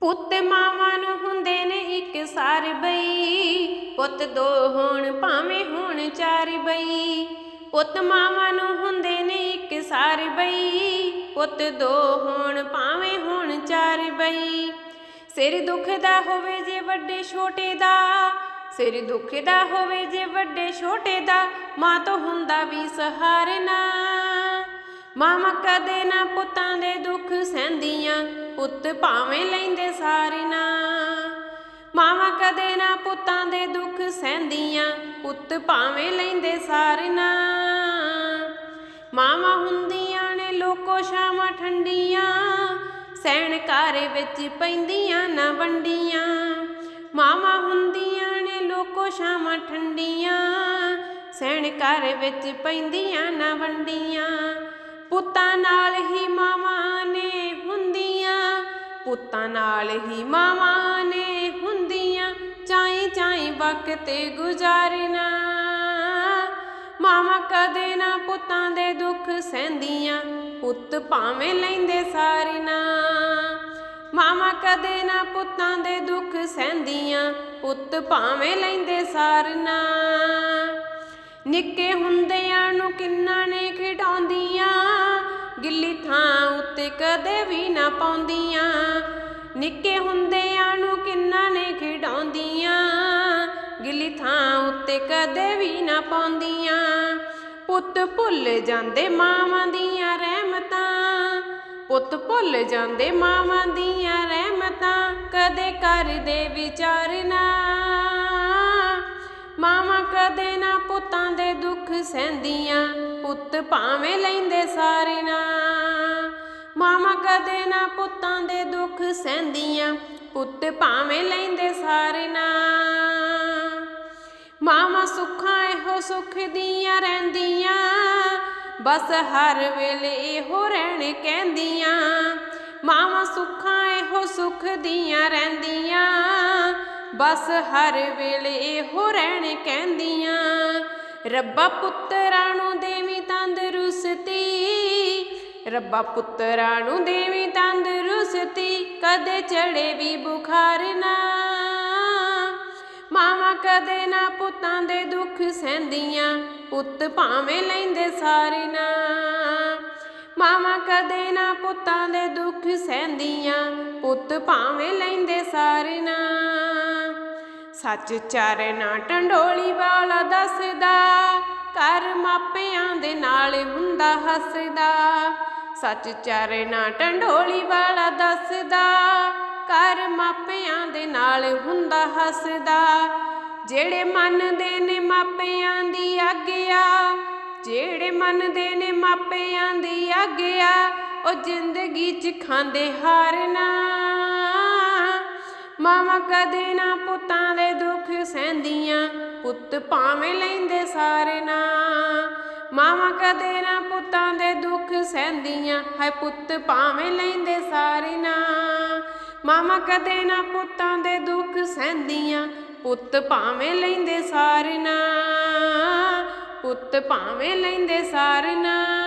ਪੁੱਤ ਮਾਵਾਂ ਨੂੰ ਹੁੰਦੇ ਨੇ ਇੱਕ ਸਾਰ ਬਈ। ਪੁੱਤ ਦੋ ਹੋਣ ਭਾਵੇਂ ਹੋਣ ਚਾਰ ਬਈ। ਪੁੱਤ ਮਾਵਾਂ ਨੂੰ ਹੁੰਦੇ ਨੇ ਇੱਕ ਸਾਰ ਬਈ। ਪੁੱਤ ਦੋ ਹੋਣ ਭਾਵੇਂ ਹੋਣ ਚਾਰ ਬਈ। ਸਿਰ ਦੁੱਖ ਦਾ ਹੋਵੇ ਜੇ ਵੱਡੇ ਛੋਟੇ ਦਾ। ਸਿਰ ਦੁਖਦਾ ਹੋਵੇ ਜੇ ਵੱਡੇ ਛੋਟੇ ਦਾ। ਮਾਂ ਤੋਂ ਹੁੰਦਾ ਵੀ ਸਹਾਰਨਾ। ਮਾਵਾਂ ਕਦੇ ਨਾ ਪੁੱਤਾਂ ਦੇ ਦੁੱਖ ਸਹਿੰਦੀਆਂ, ਪੁੱਤ ਭਾਵੇਂ ਲੈਂਦੇ ਸਾਰੇ ਨਾ। ਮਾਮਾ ਕਦੇ ਨਾ ਪੁੱਤਾਂ ਦੇ ਦੁੱਖ ਸਹਿੰਦੀਆਂ, ਪੁੱਤ ਭਾਵੇਂ ਲੈਂਦੇ ਸਾਰੇ ਨਾ। ਮਾਮਾ ਹੁੰਦੀਆਂ ਨੇ ਲੋਕੋ ਸ਼ਾਮਾਂ ਠੰਡੀਆਂ, ਸਹਿਣ ਘਰ ਵਿੱਚ ਪੈਂਦੀਆਂ ਨਾ ਵੰਡੀਆਂ। ਮਾਵਾਂ ਹੁੰਦੀਆਂ ਨੇ ਲੋਕੋ ਸ਼ਾਮਾਂ ਠੰਡੀਆਂ, ਸਹਿਣ ਘਰ ਵਿੱਚ ਪੈਂਦੀਆਂ ਨਾ ਵੰਡੀਆਂ। ਪੁੱਤਾਂ ਨਾਲ ਹੀ ਮਾਵਾਂ ਨੇ ਹੁੰਦੀਆਂ, ਪੁੱਤਾਂ ਨਾਲ ਹੀ ਮਾਵਾਂ ਨੇ ਹੁੰਦੀਆਂ, ਚਾਈ ਚਾਈ ਵਕਤ ਗੁਜ਼ਾਰਨਾ। ਮਾਵਾਂ ਕਦੇ ਨਾ ਪੁੱਤਾਂ ਦੇ ਦੁੱਖ ਸਹਿੰਦੀਆਂ, ਪੁੱਤ ਭਾਵੇਂ ਲੈਂਦੇ ਸਾਰੇ ਮਾਵਾਂ ਕਦੇ ਨਾ ਪੁੱਤਾਂ ਦੇ ਦੁੱਖ ਸਹਿੰਦੀਆਂ, ਪੁੱਤ ਭਾਵੇਂ ਲੈਂਦੇ ਸਾਰਨਾ। ਨਿੱਕੇ ਹੁੰਦਿਆਂ ਨੂੰ ਕਿੰਨਾ ਨੇ ਖਿਡਾਉਂਦੀਆਂ? ਗਿੱਲੀ ਥਾਂ ਉੱਤੇ ਕਦੇ ਵੀ ਨਾ ਪਾਉਂਦੀਆਂ। ਨਿੱਕੇ ਹੁੰਦਿਆਂ ਨੂੰ ਕਿੰਨਾ ਨੇ ਖਿਡਾਉਂਦੀਆਂ? ਗਿੱਲੀ ਥਾਂ ਉੱਤੇ ਕਦੇ ਵੀ ਨਾ ਪਾਉਂਦੀਆਂ। ਪੁੱਤ ਭੁੱਲ ਜਾਂਦੇ ਮਾਵਾਂ ਦੀਆਂ ਰਹਿਮਤਾਂ। ਪੁੱਤ ਭੁੱਲ ਜਾਂਦੇ ਮਾਵਾਂ ਦੀਆਂ ਰਹਿਮਤਾਂ। ਕਦੇ ਕਰਦੇ ਵਿਚਾਰਨਾ ਮਾਵਾਂ ਕਦੇ ਨਾ ਪੁੱਤਾਂ ਦੇ ਦੁੱਖ ਸਹਿੰਦੀਆਂ, ਪੁੱਤ ਭਾਵੇਂ ਲੈਂਦੇ ਸਾਰੇ ਨਾ। ਮਾਵਾਂ ਕਦੇ ਨਾ ਪੁੱਤਾਂ ਦੇ ਦੁੱਖ ਸਹਿੰਦੀਆਂ, ਪੁੱਤ ਭਾਵੇਂ ਲੈਂਦੇ ਸਾਰੇ ਨਾ। ਮਾਵਾਂ ਸੁੱਖਾਂ ਇਹੋ ਸੁੱਖ ਦੀਆਂ ਰਹਿੰਦੀਆਂ, ਬਸ ਹਰ ਵੇਲੇ ਇਹੋ ਰਹਿਣ ਕਹਿੰਦੀਆਂ। ਮਾਵਾਂ ਸੁੱਖਾਂ ਇਹੋ ਸੁੱਖ ਦੀਆਂ ਰਹਿੰਦੀਆਂ। ਬਸ ਹਰ ਵੇਲੇ ਇਹੋ ਰਹਿਣ ਕਹਿੰਦੀਆਂ, ਰੱਬਾ ਪੁੱਤਰਾਂ ਨੂੰ ਦੇਵੀ ਤੰਦਰੁਸਤੀ, ਰੱਬਾ ਪੁੱਤਰਾਂ ਨੂੰ ਦੇਵੀ ਤੰਦਰੁਸਤੀ, ਕਦੇ ਚੜੇ ਵੀ ਬੁਖਾਰ ਨਾ। ਮਾਵਾਂ ਕਦੇ ਨਾ ਪੁੱਤਾਂ ਦੇ ਦੁੱਖ ਸਹਿੰਦੀਆਂ, ਪੁੱਤ ਭਾਵੇਂ ਲੈਂਦੇ ਸਾਰੇ ਨਾ। ਮਾਵਾਂ ਕਦੇ ਨਾ ਪੁੱਤਾਂ ਦੇ ਦੁੱਖ ਸਹਿੰਦੀਆਂ, ਪੁੱਤ ਭਾਵੇਂ ਲੈਂਦੇ ਸਾਰੇ ਨਾ। ਸੱਚ ਚਾਰੇ ਨਾ ਟੰਡੋਲੀ ਵਾਲਾ ਦੱਸਦਾ ਘਰ ਮਾਪਿਆਂ ਦੇ ਨਾਲ ਹੁੰਦਾ ਹੱਸਦਾ। ਸੱਚ ਚਾਰੇ ਨਾ ਟੰਡੋਲੀ ਵਾਲਾ ਦੱਸਦਾ ਘਰ ਮਾਪਿਆਂ ਦੇ ਨਾਲ ਹੁੰਦਾ ਹੱਸਦਾ। ਜਿਹੜੇ ਮੰਨਦੇ ਨੇ ਮਾਪਿਆਂ ਦੀ ਆਗਿਆ, ਜਿਹੜੇ ਮੰਨਦੇ ਨੇ ਮਾਪਿਆਂ ਦੀ ਆਗਿਆ, ਉਹ ਜ਼ਿੰਦਗੀ 'ਚ ਖਾਂਦੇ ਹਾਰਨਾ। ਮਾਵਾਂ ਕਦੇ ਨਾ ਪੁੱਤਾਂ ਦੇ ਦੁੱਖ ਸਹਿੰਦੀਆਂ, ਪੁੱਤ ਭਾਵੇਂ ਲੈਂਦੇ ਸਾਰੇ ਨਾ। ਮਾਵਾਂ ਕਦੇ ਨਾ ਪੁੱਤਾਂ ਦੇ ਦੁੱਖ ਸਹਿੰਦੀਆਂ ਹੈ ਪੁੱਤ ਭਾਵੇਂ ਲੈਂਦੇ ਸਾਰੇ ਨਾ। ਮਾਵਾਂ ਕਦੇ ਨਾ ਪੁੱਤਾਂ ਦੇ ਦੁੱਖ ਸਹਿੰਦੀਆਂ, ਪੁੱਤ ਭਾਵੇਂ ਲੈਂਦੇ ਸਾਰੇ ਨਾ। ਪੁੱਤ ਭਾਵੇਂ ਲੈਂਦੇ ਸਾਰੇ ਨਾ।